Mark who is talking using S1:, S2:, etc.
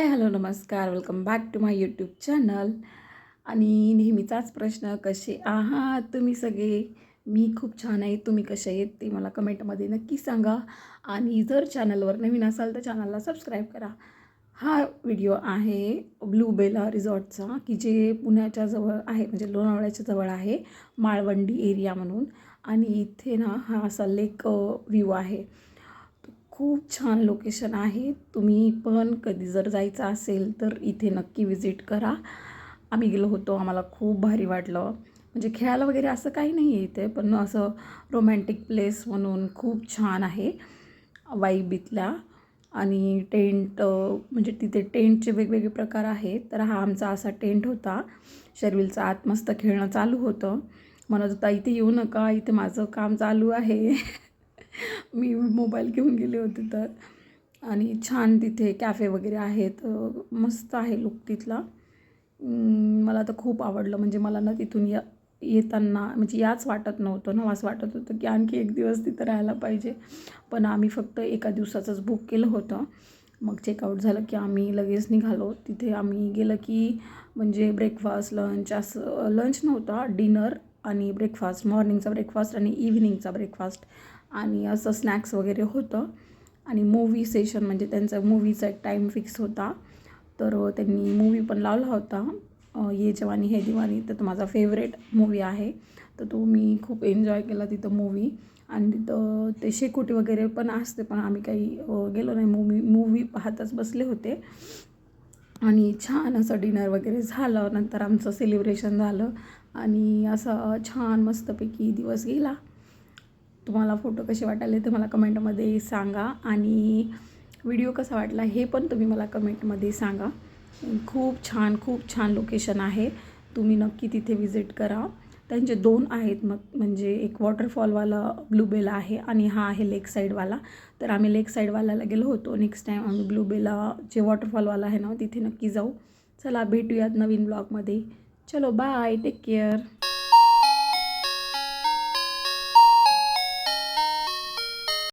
S1: नमस्कार. Welcome back to my YouTube channel आणि नेहमीचाच प्रश्न कसे आहात तुम्ही सगळे? मी खूप छान आहे. तुम्ही कसे आहेत ते मला कमेंटमध्ये नक्की सांगा. आणि जर चॅनलवर नवीन असाल तर चॅनलला सबस्क्राईब करा. हा व्हिडिओ आहे ब्लूबेला रिझॉर्टचा की जे पुण्याच्या जवळ आहे म्हणजे लोणावळ्याच्या जवळ आहे माळवंडी एरिया म्हणून. आणि इथे ना हा असा लेक व्ह्यू आहे. खूप छान लोकेशन आहे. तुम्ही पण कधी जर जायचं असेल तर इथे नक्की विजिट करा. आम्ही गेलो होतो आम्हाला खूप भारी वाटलं. म्हणजे खेळायला वगैरे असं काही नाही आहे इथे पण असं रोमॅन्टिक प्लेस म्हणून खूप छान आहे. वाईब इथल्या. आणि टेंट म्हणजे तिथे टेंटचे वेगवेगळे प्रकार आहेत. तर हा आमचा असा टेंट होता. शर्विलचा आत मस्त खेळणं चालू होतं. म्हणत होता इथे येऊ नका इथे माझं काम चालू आहे. मी मोबाईल घेऊन गेले होते तर. आणि छान तिथे कॅफे वगैरे आहेत. मस्त आहे लुक तिथला. मला तर खूप आवडलं. म्हणजे मला ना तिथून या येताना म्हणजे याच वाटत नव्हतं ना असं वाटत होतं की आणखी एक दिवस तिथं राहायला पाहिजे. पण आम्ही फक्त एका दिवसाचंच बुक केलं होतं. मग चेकआउट झालं की आम्ही लगेच निघालो. तिथे आम्ही गेलं की म्हणजे ब्रेकफास्ट लंच असं लंच नव्हता डिनर आणि ब्रेकफास्ट मॉर्निंगचा ब्रेकफास्ट आणि इव्हिनिंगचा ब्रेकफास्ट आणि असं स्नॅक्स वगैरे होतं. आणि मूवी सेशन म्हणजे त्यांचा मूवीचा एक टाईम फिक्स होता. तर त्यांनी मूवी पण लावला होता. ये जवानी हे दिवानी. तर तो माझा फेवरेट मूवी आहे. तर तो मी खूप एन्जॉय केला तिथं मूवी आणि तिथं ते शेकोटी वगैरे पण असते पण आम्ही काही गेलो नाही. मूवी मूवी पाहतच बसले होते. आणि छान असं डिनर वगैरे झालं. नंतर आमचं सेलिब्रेशन झालं. आणि असं छान मस्तपैकी दिवस गेला. तुम्हाला फोटो कसे वाटायले ते मला कमेंटमध्ये सांगा आणि व्हिडिओ कसा वाटला हे पण तुम्ही मला कमेंटमध्ये सांगा. खूप छान खूप छान लोकेशन आहे. तुम्ही नक्की तिथे व्हिजिट करा. त्यांचे दोन आहेत मग म्हणजे एक वॉटरफॉलवाला ब्लूबेला आहे आणि हा आहे लेक साईडवाला. तर आम्ही लेक साईडवाल्याला गेलो होतो. नेक्स्ट टाईम आम्ही ब्लूबेला जे वॉटरफॉलवाला आहे ना तिथे नक्की जाऊ. चला भेटूयात नवीन ब्लॉगमध्ये. चलो बाय टेक केअर